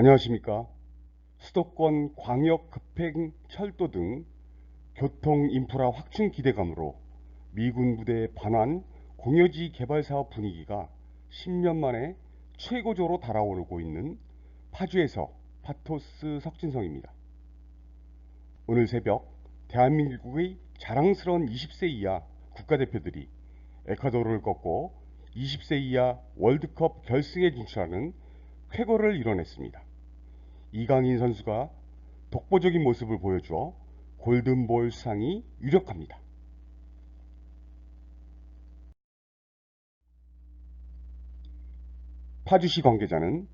안녕하십니까. 수도권 광역 급행 철도 등 교통 인프라 확충 기대감으로 미군 부대 반환 공여지 개발 사업 분위기가 10년 만에 최고조로 달아오르고 있는 파주에서 파토스 석진성입니다. 오늘 새벽 대한민국의 자랑스러운 20세 이하 국가대표들이 에콰도르를 꺾고 20세 이하 월드컵 결승에 진출하는 쾌거를 이뤄냈습니다. 이강인 선수가 독보적인 모습을 보여주어 골든볼 수상이 유력합니다. 파주시 관계자는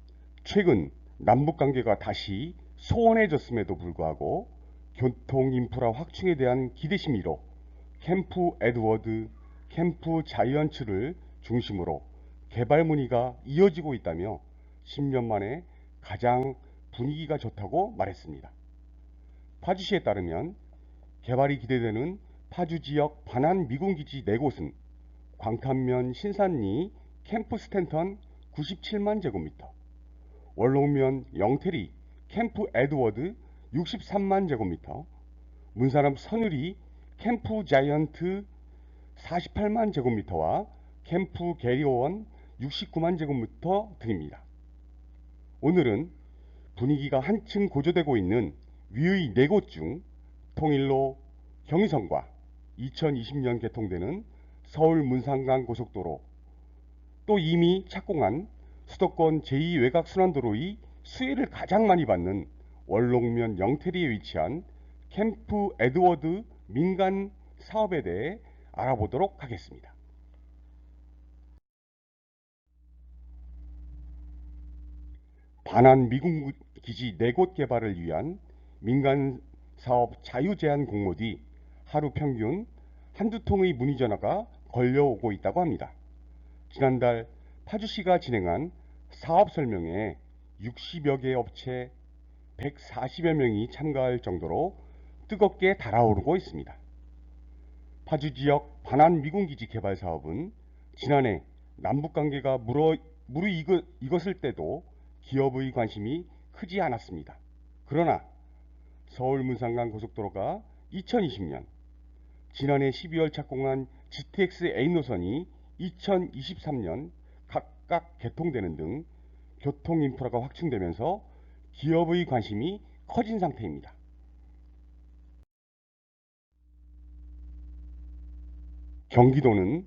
최근 남북 관계가 다시 소원해졌음에도 불구하고 교통 인프라 확충에 대한 기대심이로 캠프 에드워드, 캠프 자이언츠를 중심으로 개발 문의가 이어지고 있다며 10년 만에 가장 분위기가 좋다고 말했습니다. 파주시에 따르면 개발이 기대되는 파주 지역 반환 미군 기지 4곳은 광탄면 신산리 캠프 스탠턴 97만 제곱미터, 월롱면 영태리 캠프 에드워드 63만 제곱미터, 문사람 선유리 캠프 자이언트 48만 제곱미터와 캠프 게리오원 69만 제곱미터 등입니다. 오늘은 분위기가 한층 고조되고 있는 위의 네 곳 중 통일로 경의선과 2020년 개통되는 서울 문산강 고속도로 또 이미 착공한 수도권 제2 외곽순환도로의 수혜를 가장 많이 받는 월롱면 영태리에 위치한 캠프 에드워드 민간 사업에 대해 알아보도록 하겠습니다. 반환 미군 기지 4곳 개발을 위한 민간 사업 자유 제한 공모 뒤 하루 평균 한두 통의 문의 전화가 걸려오고 있다고 합니다. 지난달 파주시가 진행한 사업 설명에 60여 개 업체 140여 명이 참가할 정도로 뜨겁게 달아오르고 있습니다. 파주 지역 반환 미군기지 개발 사업은 지난해 남북관계가 무르익었을 때도 기업의 관심이 크지 않았습니다. 그러나 서울 문산강 고속도로가 2020년 지난해 12월 착공한 GTX A 노선이 2023년 각각 개통되는 등 교통 인프라가 확충되면서 기업의 관심이 커진 상태입니다. 경기도는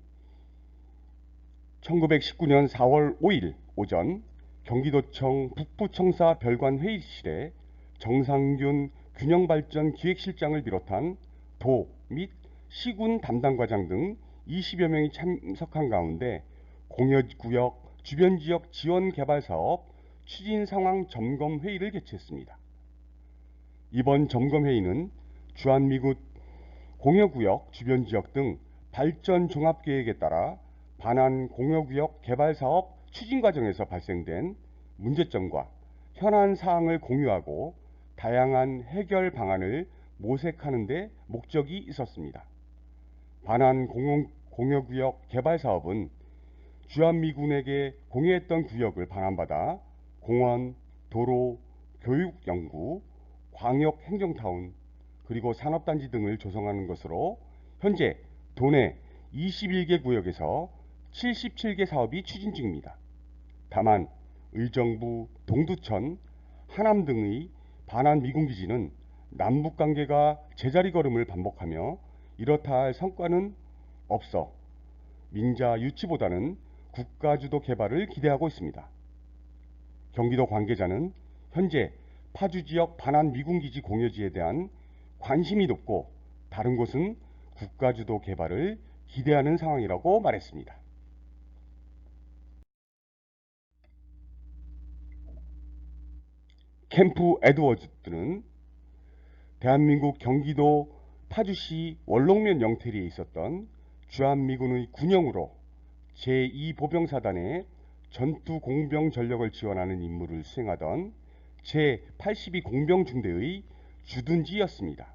1919년 4월 5일 오전 경기도청 북부청사 별관 회의실에 정상균 균형발전 기획실장을 비롯한 도 및 시군 담당과장 등 20여 명이 참석한 가운데 공여구역 주변 지역 지원 개발 사업 추진 상황 점검 회의를 개최했습니다. 이번 점검 회의는 주한미군 공여구역 주변 지역 등 발전 종합 계획에 따라 반환 공여구역 개발 사업 추진 과정에서 발생된 문제점과 현안 사항을 공유하고 다양한 해결 방안을 모색하는 데 목적이 있었습니다. 반환 공여구역 개발 사업은 주한미군에게 공유했던 구역을 반환받아 공원, 도로, 교육 연구, 광역 행정타운, 그리고 산업단지 등을 조성하는 것으로 현재 도내 21개 구역에서 77개 사업이 추진 중입니다. 다만 의정부, 동두천, 하남 등의 반환 미군기지는 남북 관계가 제자리 걸음을 반복하며 이렇다 할 성과는 없어 민자 유치보다는 국가 주도 개발을 기대하고 있습니다. 경기도 관계자는 현재 파주 지역 반환 미군기지 공여지에 대한 관심이 높고 다른 곳은 국가 주도 개발을 기대하는 상황이라고 말했습니다. 캠프 에드워즈는 대한민국 경기도 파주시 월롱면 영태리에 있었던 주한미군의 군영으로 제2보병사단의 전투 공병 전력을 지원하는 임무를 수행하던 제82 공병중대의 주둔지였습니다.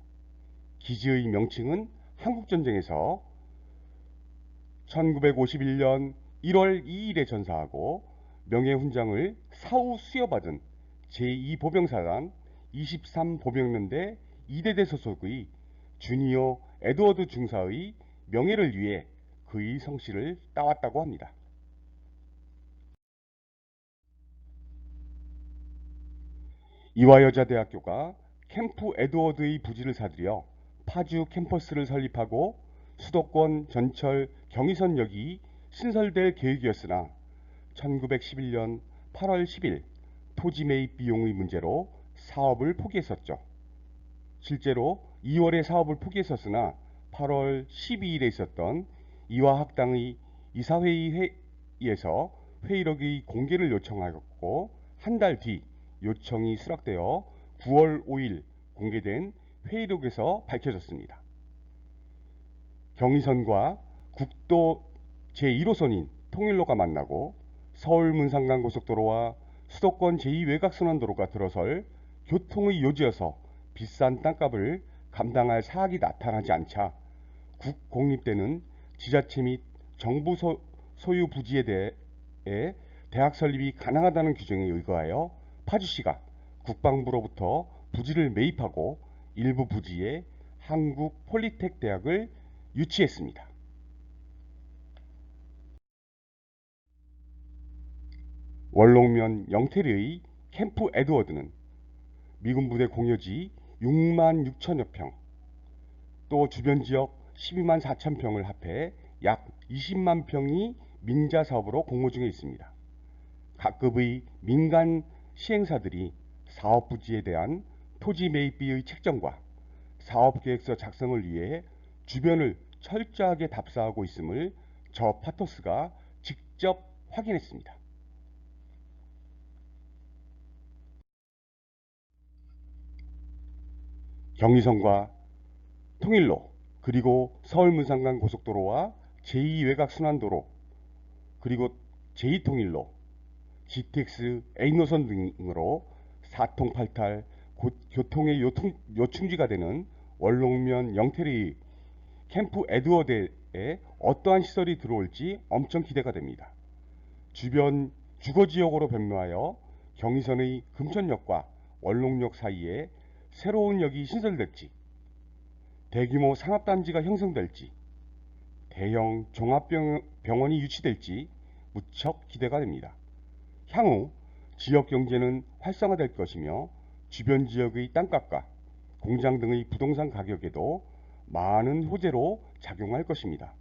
기지의 명칭은 한국전쟁에서 1951년 1월 2일에 전사하고 명예훈장을 사후 수여받은 제2보병사단 23보병연대 2대대 소속의 주니어 에드워드 중사의 명예를 위해 그의 성씨를 따왔다고 합니다. 이화여자대학교가 캠프 에드워드의 부지를 사들여 파주 캠퍼스를 설립하고 수도권 전철 경의선역이 신설될 계획이었으나 1911년 8월 10일 토지 매입 비용의 문제로 사업을 포기했었죠. 실제로 2월에 사업을 포기했었으나 8월 12일에 있었던 이화학당의 이사회의에서 회의록의 공개를 요청하였고 한 달 뒤 요청이 수락되어 9월 5일 공개된 회의록에서 밝혀졌습니다. 경의선과 국도 제1호선인 통일로가 만나고 서울 문상간 고속도로와 수도권 제2외곽순환도로가 들어설 교통의 요지여서 비싼 땅값을 감당할 사학이 나타나지 않자 국 공립대는 지자체 및 정부 소, 소유 부지에 대해 대학 설립이 가능하다는 규정에 의거하여 파주시가 국방부로부터 부지를 매입하고 일부 부지에 한국 폴리텍 대학을 유치했습니다. 원롱면 영태리의 캠프 에드워드는 미군 부대 공여지 6만 6천여 평, 또 주변 지역 12만 4천 평을 합해 약 20만 평이 민자 사업으로 공모 중에 있습니다. 각급의 민간 시행사들이 사업 부지에 대한 토지 매입비의 책정과 사업 계획서 작성을 위해 주변을 철저하게 답사하고 있음을 저 파토스가 직접 확인했습니다. 경의선과 통일로 그리고 서울 문상간 고속도로와 제2외곽순환도로 그리고 제2통일로 GTX A노선 등으로 사통팔탈 교통의 요통, 요충지가 되는 원롱면 영태리 캠프 에드워드에 어떠한 시설이 들어올지 엄청 기대가 됩니다. 주변 주거지역으로 변모하여 경의선의 금천역과 원롱역 사이에 새로운 역이 신설될지, 대규모 상업단지가 형성될지, 대형 종합병원이 유치될지 무척 기대가 됩니다. 향후 지역 경제는 활성화될 것이며 주변 지역의 땅값과 공장 등의 부동산 가격에도 많은 호재로 작용할 것입니다.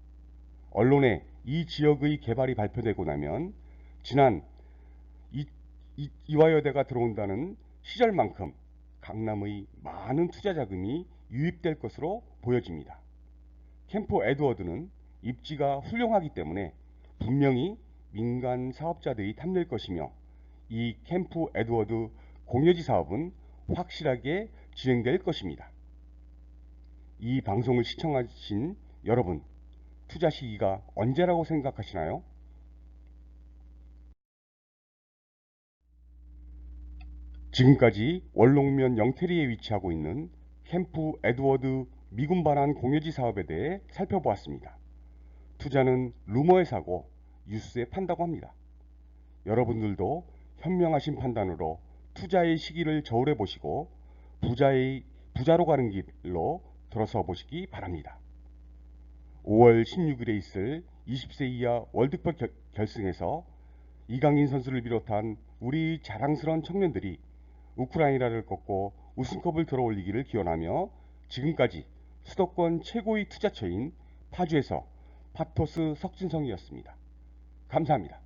언론에 이 지역의 개발이 발표되고 나면 지난 이, 이, 이화여대가 들어온다는 시절만큼 강남의 많은 투자 자금이 유입될 것으로 보여집니다. 캠프 에드워드는 입지가 훌륭하기 때문에 분명히 민간 사업자들이 탐낼 것이며 이 캠프 에드워드 공여지 사업은 확실하게 진행될 것입니다. 이 방송을 시청하신 여러분, 투자 시기가 언제라고 생각하시나요? 지금까지 원롱면 영태리에 위치하고 있는 캠프 에드워드 미군 반환 공여지 사업에 대해 살펴보았습니다. 투자는 루머에 사고 뉴스에 판다고 합니다. 여러분들도 현명하신 판단으로 투자의 시기를 저울해 보시고 부자의 부자로 가는 길로 들어서 보시기 바랍니다. 5월 16일에 있을 20세 이하 월드컵 결승에서 이강인 선수를 비롯한 우리 자랑스러운 청년들이 우크라이나를 꺾고 우승컵을 들어올리기를 기원하며 지금까지 수도권 최고의 투자처인 파주에서 파토스 석진성이었습니다. 감사합니다.